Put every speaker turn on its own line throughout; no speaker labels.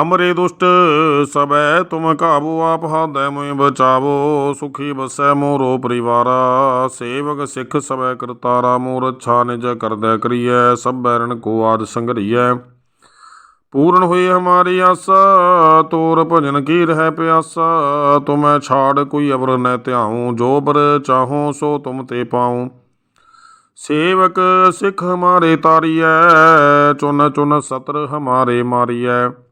ਹਮਰੇ ਦੁਸ਼ਟ ਸਬੈ ਤੁਮ ਕਾਬੂ ਆਪ ਹਾਦੈ ਮੁਇ ਬਚਾਵੋ, ਸੁਖੀ ਬਸੈ ਮੋਰੋ ਪਰਿਵਾਰਾ, ਸੇਵਕ ਸਿੱਖ ਸਬੈ ਕਰਤਾਰਾ ਮੋਰ ਅੱਛਾ ਨਿਜ ਕਰਦੈ ਕਰੀਐ, ਸਭ ਬੈਰਨ ਕੋ ਆਦ ਸੰਗਰੀਐ। ਪੂਰਨ ਹੋਈ ਹਮਾਰੀ ਆਸਾ, ਤੋਰ ਭਜਨ ਕੀ ਰਹਿ ਪਿਆਸਾ, ਤੁਮੈ ਛਾੜ ਕੋਈ ਅਵਰ ਨ ਧਿਆਉ, ਜੋ ਬਰ ਚਾਹੋ ਸੋ ਤੁਮ ਤੇ ਪਾਉ। ਸੇਵਕ ਸਿੱਖ ਹਮਾਰੇ ਤਾਰੀਐ, ਚੁਨ ਚੁਨ ਸਤਰ ਹਮਾਰੇ ਮਾਰੀਐ।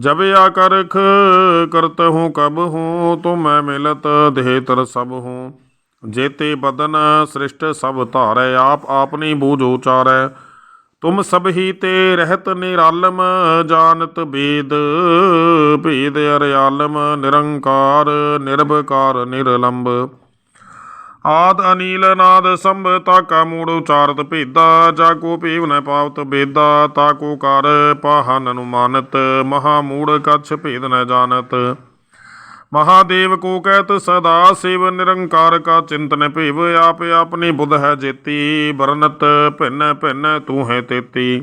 ਜਬ ਆ ਕਰਖ ਕਰਤ ਹੂੰ, ਕਬ ਹੂੰ, ਤੁਮ ਮੈਂ ਮਿਲਤ ਦੇਹ ਤਰ ਸਭ ਹੂੰ। ਜੇਤੇ ਬਦਨ ਸ੍ਰਿਸ਼ਟ ਸਭ ਧਾਰੈ, ਆਪ ਆਪਨੀ ਬੂਝ ਉਚਾਰੈ। ਤੁਮ ਸਭ ਹੀ ਤੇ ਰਹਿਤ ਨਿਰਾਲਮ, ਜਾਣਤ ਬੇਦ, ਭੇਦ ਅਰਿਆਲਮ, ਨਿਰੰਕਾਰ, ਨਿਰਭਕਾਰ, ਨਿਰਲੰਬ। ਆਦ ਅਨੀਲ ਨਾਦ ਸੰਭ ਤਾਕਾ ਮੂੜ ਉਚਾਰਤ ਭੇਦਾ, ਜਾ ਕੋ ਭੇਵ ਨ ਪਾਵਤ ਬੇਦਾ, ਤਾ ਕੋ ਕਰ ਪਾਹਨ ਅਨੁਮਾਨਤ, ਮਹਾ ਮੂੜ ਕਛ ਭੇਦ ਨ ਜਾਣਤ। ਮਹਾਦੇਵ ਕੋ ਕਹਿਤ, ਸਦਾ ਸਿਵ ਨਿਰੰਕਾਰ ਕਾ ਚਿੰਤਨ ਭੇਵ, ਆਪ ਆਪਣੀ ਬੁਧ ਹੈ ਜੇਤੀ ਬਰਨਤ ਭਿੰਨ ਭਿੰਨ ਤੂੰ ਹੈ ਤੇਤੀ।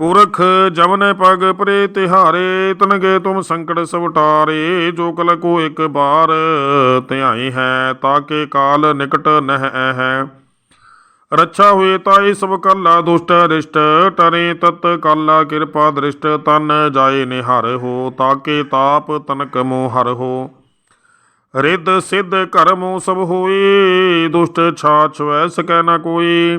ਪੁਰਖ ਜਵਨ ਪਗ ਪਰੇ ਤਿਹਾਰੇ ਤਨਗੇ ਤੁਮ ਸੰਕਟ ਸਵਟਾਰੇ ਜੋ ਕਲ ਕੋ ਇੱਕ ਬਾਰ ਧਿਆਈ ਹੈ ਤਾਕੇ ਕਾਲ ਨਿਕਟ ਨਹਿ ਹੈ ਰੱਛਾ ਹੋਏ ਤਾਈ ਸਭ ਕੱਲਾ ਦੁਸ਼ਟ ਰਿਸ਼ਟ ਟਰੇ ਤਤ ਕਾਲਾ ਕਿਰਪਾ ਦ੍ਰਿਸ਼ਟ ਤਨ ਜਾਏ ਨਿਹਰ ਹੋ ਤਾਕੇ ਤਾਪ ਤਨਕ ਮੋ ਹਰ ਹੋ ਰਿੱਧ ਸਿੱਧ ਕਰਮੋ ਸਭ ਹੋਏ ਦੁਸ਼ਟ ਛਾਛ ਵੈ ਸਕੈ ਨ ਕੋਈ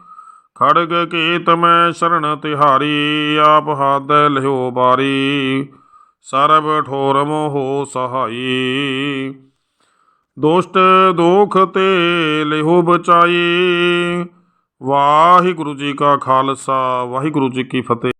ਖੜਗ ਕੇ ਤਮੈ ਸ਼ਰਨ ਤਿਹਾਰੀ, ਆਪ ਹੱਦ ਲਿਓ ਬਾਰੀ। ਸਰਬ ਠੋਰ ਮੋਹ ਸਹਾਈ। ਦੁਸ਼ਟ ਦੋਖ ਤੇ ਲਿਓ ਬਚਾਈ। ਵਾਹਿਗੁਰੂ ਜੀ ਕਾ ਖਾਲਸਾ, ਵਾਹਿਗੁਰੂ ਜੀ ਕੀ ਫਤਿਹ।